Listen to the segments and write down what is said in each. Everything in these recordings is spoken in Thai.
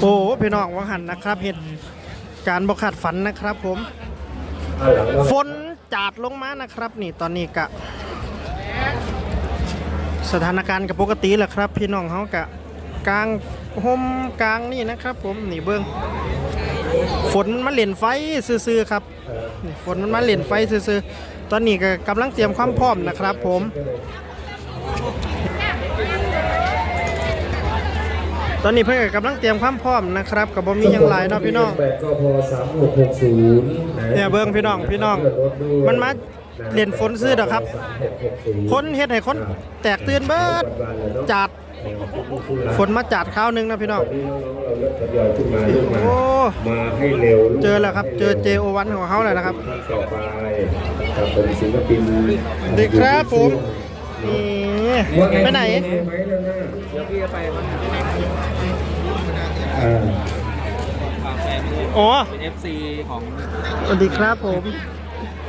โอ้พี่น้องวังหันนะครับเหตุการณ์บกขาดฝันนะครับผมเอาหลังเราฝนจาดลงมานะครับ นี่ตอนนี้กะ สถานการณ์กับปกติแหละครับ พี่น้องเขากะกลางห่มกลางนี่นะครับ ผมนี่เบิ้งฝนมันมาเล่นไฟซื่อๆครับนี่ฝนมันมาเล่นไฟซื่อๆตอนนี้ก็กำลังเตรียมความพร้อมนะครับ ผม ตอนนี้เพื่อนก็กำลังเตรียมความพร้อมนะครับกับบ่มีหยังหลายเนาะพี่น้องแปดกพสามหกหกศูนย์เนี่ยเบิ่งพี่น้องพี่น้อง มันมาเล่นฝนซื้อดอกครับคนเฮ็ดให้คนแตกตื่นเบิดจัดฝนมาจัดข้าวหนึงนะพี่น้องตอนนี้น้องๆเราเริ่มทยอยขึ้นมาขึ้นมาโอ้มาให้เร็วเจอแล้วครับ เจอ JO1 ของเขาแล้วนะครับท่านต่อไปกับเป็นศิลปินสวัสดีครับผมนี่ไปไหนไหมแล้วนะเดี๋ยวพี่จะไป มั้งอ่าอ๋อเป็น FC ของสวัสดีครับผม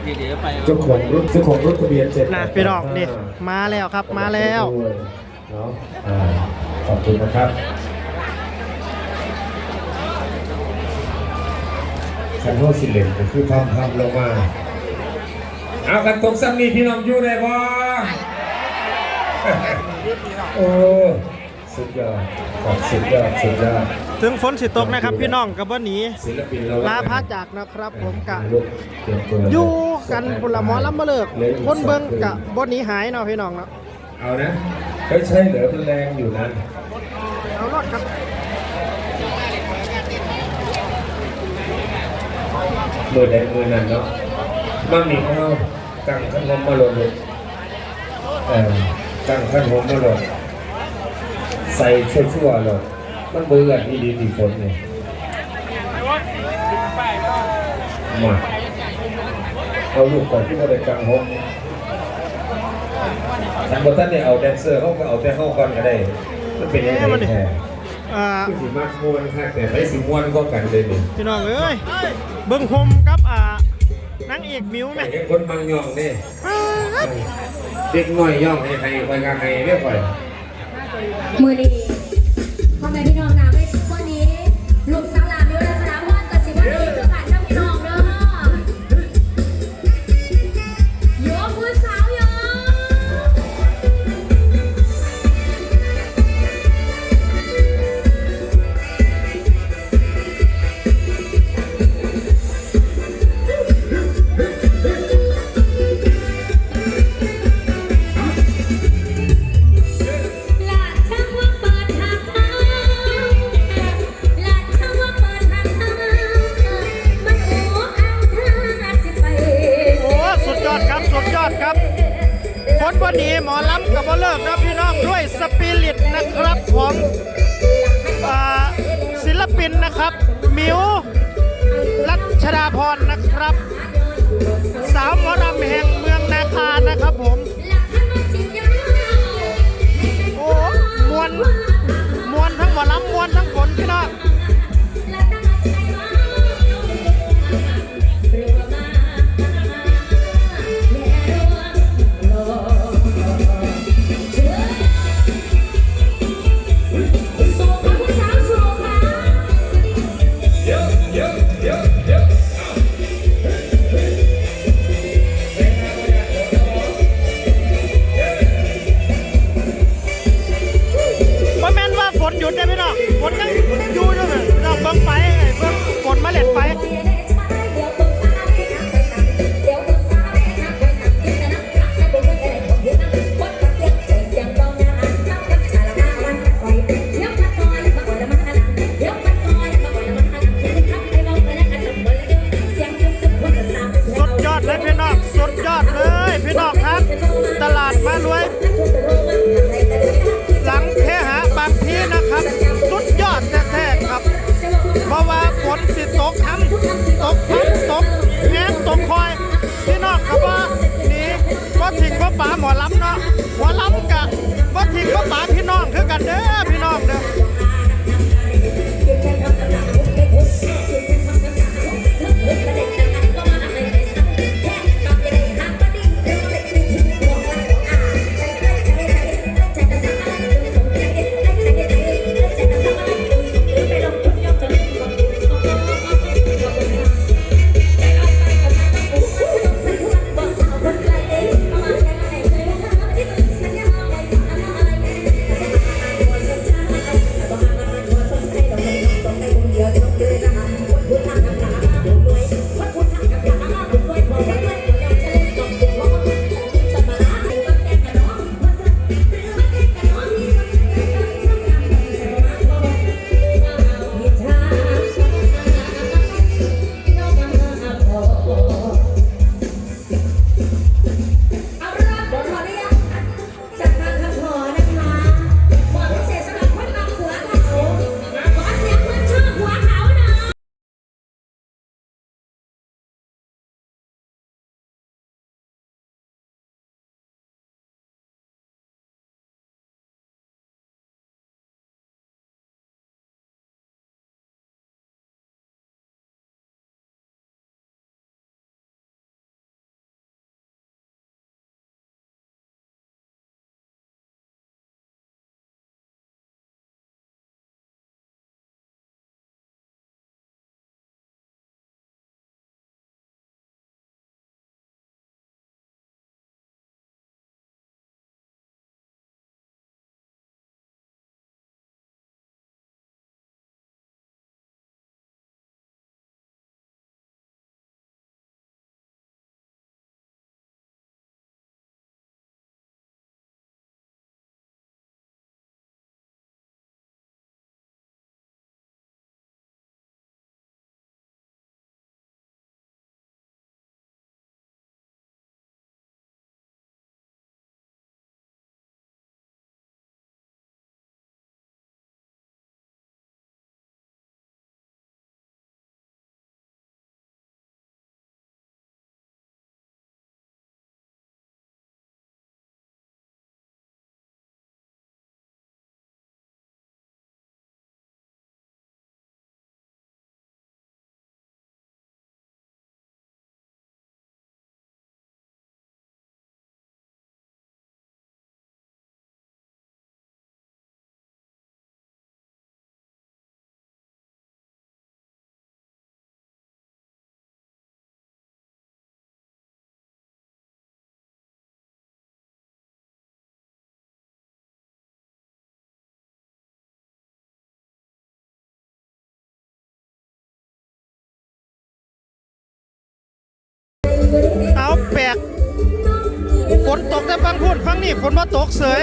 เดี๋ยวไปเจ้าของรถเจ้าของรถทะเบียนเจ็ดนะพี่น้องนี่มาแล้วครับมาแล้วเนาะอ่าขอบคุณนะครับคันโทษสิเลนก็คือทำทำลงมาเอากันตกซ้ำนี่พี่น้องอยู่ได้บ่โอ้สุดยอดขอบสุดยอดสุดยอด ถึงฝนสิตกนะครับพี่น้องกับบ่หนีศิลปินเราลาพระจากนะครับ ผมกะลูกเตรียมตัวอยู่กันบุละหมอลำบ่เลิกคนเบิ่งกะบ่หนีหายเนาะพี่น้องเนาะเอานะเฮ้ยใช่เหรอมันแรงอยู่นะเอารอดครับมือใดมือนั้นเนาะมั่งมีเขากังขันหอมมาหล่นเลยเออกังขันหอมมาหล่นใส่ชั่วๆหล่น มันเบื่อที่ดีที่ฝนเนี่ยมาเอาลูกก่อนที่มาได้กังหอมทางบนท่านเนี่ยเอาแดนเซอร์เขาก็เอาแต่เข้าก่อนก็ได้มันเป็นยังไงแท้อ่าคือสิมากมวนค่ะแต่ไม่สิม่วนก็กันเลยนี่พี่น้องเอ้ยเบิ่งโฮมกับอ่านางเอกมิวแม่ไอ้คนมังย่องนี่เด็กน้อยย่องให้ใครไปกับใครเรียกว่ามือดี พ่อแม่พี่น้องนะไม่ชุกวันนี้ลูกสาว หนีหมอลำกับบ่เลิกนะพี่น้องด้วยสปิริตนะครับของศิลปินนะครับ มิวรัชดาพรนะครับ สาวหมอลำแห่งเมืองนาคานะครับผมโอ้มวนมวนทั้งหมอลำมวนทั้งฝนพี่น้อง พี่น้องครับ ตลาดมารวย หลังแค่หาบางทีนะครับ สุดยอดแท้ๆครับ เพราะว่าฝนสิตกทั้งตกทั้งตกแง้มตกคอย พี่น้องครับว่านี่ก็ถิ่งว่าป๋าหมอล้ำเนาะหมอล้ำกะก็ถิ่งว่าป๋าพี่น้องคือกันเด้อพี่น้องเด้อ เอาแปลกฝนตกแต่ฟังพูดฟังนี่ฝนมาตกเสย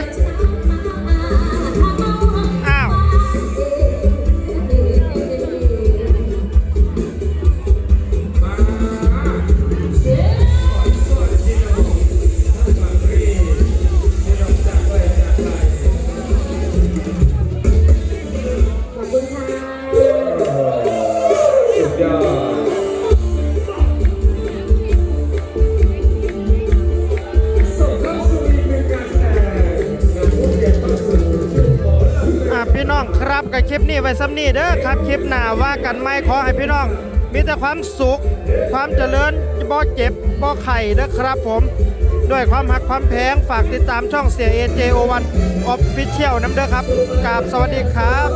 ครับกับคลิปนี้ไว้ซ้ำนี้เด้อครับคลิปหน้าว่ากันไหมขอให้พี่น้อง มีแต่ความสุข ความเจริญบ่เจ็บบ่ไข่เด้อครับผม ด้วยความหักความแพงฝากติดตามช่องเสียเอเจโอวันออฟฟิเชียลน้ำเด้อครับกราบสวัสดีครับ